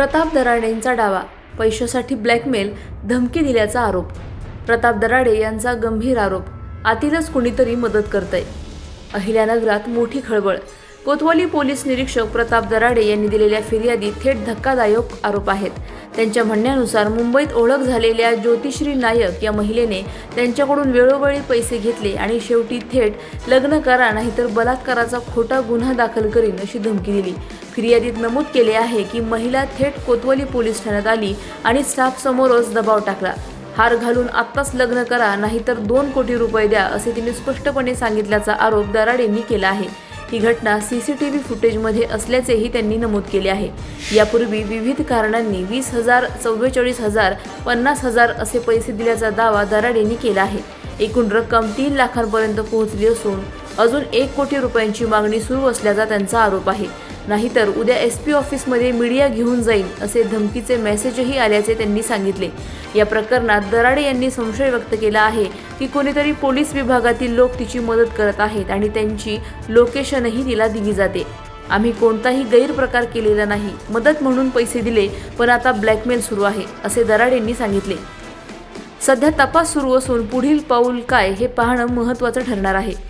प्रताप दराडेंचा डावा पैशासाठी ब्लॅकमेल धमकी दिल्याचा आरोप. प्रताप दराडे यांचा गंभीर आरोप. आतीलच कुणीतरी मदत करतंय. अहिल्यानगरात मोठी खळबळ. कोतवाली पोलीस निरीक्षक प्रताप दराडे यांनी दिलेल्या फिर्यादीत थेट धक्कादायक आरोप आहेत. त्यांच्या म्हणण्यानुसार मुंबईत ओळख झालेल्या ज्योतिश्री नायक या महिलेने त्यांच्याकडून वेळोवेळी पैसे घेतले आणि शेवटी थेट लग्न करा नाहीतर बलात्काराचा खोटा गुन्हा दाखल करीन अशी धमकी दिली. फिर्यादीत नमूद केले आहे की महिला थेट कोतवाली पोलीस ठाण्यात आली आणि स्टाफ समोरच दबाव टाकला. हार घालून आत्ताच लग्न करा नाहीतर दोन कोटी रुपये द्या असे तिने स्पष्टपणे सांगितल्याचा आरोप दराडेंनी केला आहे. ही घटना सीसीटीव्ही फुटेजमध्ये असल्याचेही त्यांनी नमूद केले आहे. यापूर्वी विविध कारणांनी वीस हजार चव्वेचाळीस हजार पन्नास हजार असे पैसे दिल्याचा दावा दराडेंनी केला आहे. एकूण रक्कम तीन लाखांपर्यंत पोहोचली असून अजून एक कोटी रुपयांची मागणी सुरू असल्याचा त्यांचा आरोप आहे. नाहीतर उद्या एस पी ऑफिसमध्ये मीडिया घेऊन जाईल असे धमकीचे मेसेजही आल्याचे त्यांनी सांगितले. या प्रकरणात दराडे यांनी संशय व्यक्त केला आहे की कोणीतरी पोलीस विभागातील लोक तिची मदत करत आहेत आणि त्यांची लोकेशनही तिला दिली जाते. आम्ही कोणताही गैरप्रकार केलेला नाही मदत म्हणून पैसे दिले पण आता ब्लॅकमेल सुरू आहे असे दराडेंनी सांगितले. सध्या तपास सुरू असून पुढील पाऊल काय हे पाहणं महत्त्वाचं ठरणार आहे.